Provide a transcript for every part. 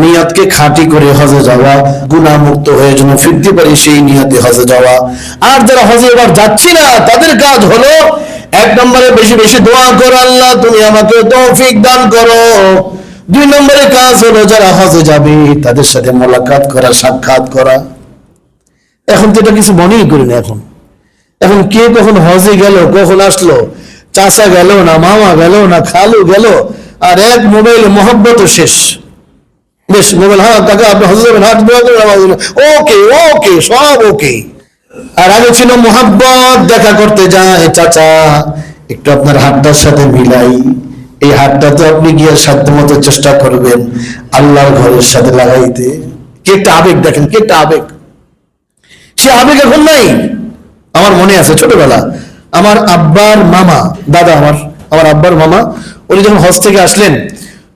নিয়াতকে খাঁটি করে হজে যাওয়া গুণামুক্ত হয়ে যেন ফিরতে পারি সেই নিয়াতে হজে যাওয়া। আর যারা হজে এবার যাচ্ছি না, তাদের কাজ হলো এক নম্বরে বেশি বেশি দোয়া করো আল্লাহ, তুমি আমাকে তৌফিক দান করো। দুই নম্বরে কাজ হলো যারা হজে যাবে, তাদের সাথে মোলাকাত করা, সাক্ষাৎ করা। এখন তো এটা কিছু মনেই করি না এখন। এখন কে কখন হজে গেল, কখন আসলো, চাচা গেল না মামা গেল না খালু গেল, আর এক মোবাইলে মহব্বত শেষ। বেশ, মোবাইল হ্যাঁ কাকা আপনি হজে যাবেন হাত দোয়া। ওকে ওকে, সব ওকে। আর আগে ছিল মোহাব্বত, দেখা করতে যায়, চাচা, একটু আপনার হাতটার সাথে মিলাই। এই হাতটা তো আপনি গিয়ে সাধ্য মতো চেষ্টা করবেন আল্লাহর ঘরের সাথে লাগাইতে। কি একটা আবেগ দেখেন, কি একটা আবেগ। সে আবেগ এখন নাই। আমার মনে আছে ছোটবেলা, আমার আব্বার মামা, দাদা আমার আমার আব্বার মামা, উনি যখন হজ থেকে আসলেন,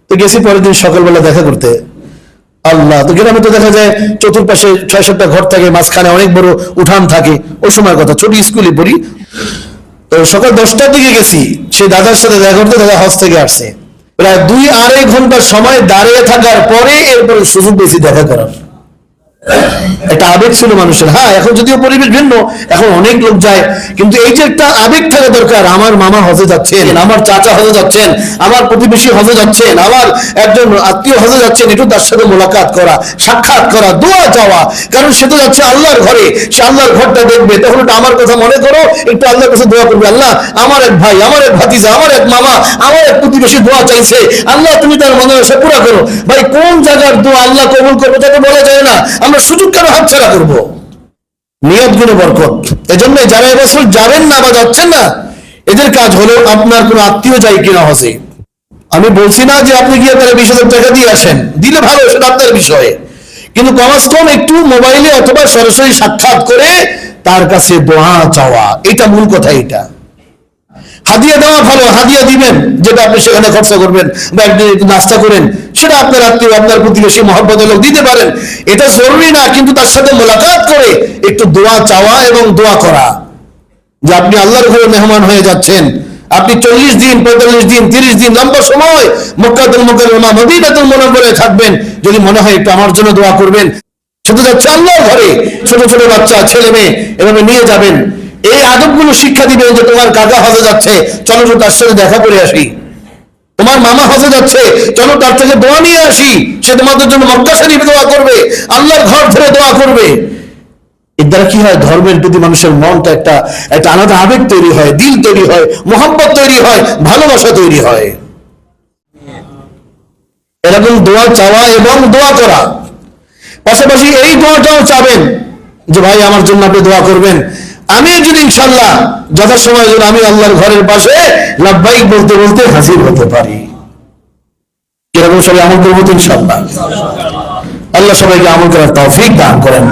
তো গেছি পরের দিন সকালবেলা দেখা করতে। আল্লাহ। তো গ্রামে তো দেখা যায় চতুর্পাশে ছয় সাতটা ঘর থাকে, মাঝখানে অনেক বড় উঠান থাকে। ওই সময় কথা, ছোট স্কুলে পড়ি। তো সকাল দশটার দিকে গেছি, সেই দাদার সাথে দেখা করতে দাদা হজ থেকে আসছে। প্রায় দুই আড়াই ঘণ্টা সময় দাঁড়িয়ে থাকার পরে এরপরে সুযোগ বেশি দেখা করার। একটা আবেগ ছিল মানুষের। হ্যাঁ এখন যদিও পরিবেশ ভিন্ন, এখন অনেক লোক যায়, কিন্তু এই যে একটা আবেগ থাকা দরকার, আমার মামা হজে যাচ্ছেন, আমার চাচা হজে যাচ্ছেন, আমার প্রতিবেশী হজে যাচ্ছেন, আমার একজন আত্মীয় হজে যাচ্ছেন, একটু তার সাথে মোলাকাত করা, সাক্ষাৎ করা, দোয়া চাওয়া, কারণ সে তো যাচ্ছে আল্লাহর ঘরে, সে আল্লাহর ঘরটা দেখবে, তখন একটু আমার কথা মনে করো, একটু আল্লাহর কাছে দোয়া করবে, আল্লাহ, আমার এক ভাই, আমার এক ভাতিজা, আমার এক মামা, আমার এক প্রতিবেশী দোয়া চাইছে, আল্লাহ তুমি তার মনে আশা পুরা করো। ভাই, কোন জায়গার দোয়া আল্লাহ কবুল করব, তাকে বলা যায় না। আমরা সুযোগ কেন হাতছাড়া করব? নিয়ত গুণে বরকত। এজন্য যারা এবছর যাবেন না বা যাচ্ছেন না, এদের কাজ হলো আপনার কোনো আত্মীয় যায় কিনা হসে আমি বলছি না যে আপনি গিয়ে তারা বিশ হাজার টাকা দিয়ে আসেন। দিলে ভালো, সেটা আপনার বিষয়ে। কিন্তু কমাস কম একটু মোবাইলে অথবা সরাসরি সাক্ষাৎ করে তার কাছে দোয়া চাওয়া। এটা মূল কথা এটা। হাদিয়া দেওয়া ভালো, হাদিয়া দিবেন, যেটা আপনি সেখানে খরচা করবেন বা একদিন নাস্তা করেন, সেটা আপনার আত্মীয়, আপনার প্রতিবেশী মহব্বত লোক দিতে পারেন। এটা জরুরি না, কিন্তু তার সাথে মোলাকাত করে একটু দোয়া চাওয়া এবং দোয়া করা। যে আপনি আল্লাহর ঘরে মেহমান হয়ে যাচ্ছেন, আপনি চল্লিশ দিন, পঁয়তাল্লিশ দিন, তিরিশ দিন লম্বা সময় মক্কাতুল মোকাররমা, মদিনাতুল মুনাওয়ারায় থাকবেন, যদি মনে হয় একটু আমার জন্য দোয়া করবেন। শুধু যাচ্ছে আল্লাহর ঘরে, ছোট ছোট বাচ্চা, ছেলে মেয়ে এভাবে নিয়ে যাবেন। এই আদবগুলো শিক্ষা দিবে যে তোমার কাকা হজে যাচ্ছে। চলো তো তার সাথে দেখা করে আসি। তোমার মামা হজে যাচ্ছে, চলো তার থেকে দোয়া নিয়ে আসি। সে তোমাদের জন্য মক্কা শরীফে দোয়া করবে, আল্লাহর ঘর ধরে দোয়া করবে। এর দ্বারা কি হয়? ধর্মের প্রতি মানুষের মনটা একটা একটা আলাদা আবেগ তৈরি হয়, দিল তৈরি হয় মোহাম্মত তৈরি হয়, ভালোবাসা তৈরি হয়। এরকম দোয়া চাওয়া এবং দোয়া করা। পাশাপাশি এই দোয়াটাও চাবেন যে, ভাই, আমার জন্য আপনি দোয়া করবেন। আমি যদি ইনশাল্লাহ যথাসময় যেন আমি আল্লাহর ঘরের পাশে লাভবাহিক বলতে বলতে হাজির হতে পারি। এরকম সবাই আমল করব ইনশাল্লাহ আল্লাহ সবাইকে আমল করার তৌফিক দান করেন।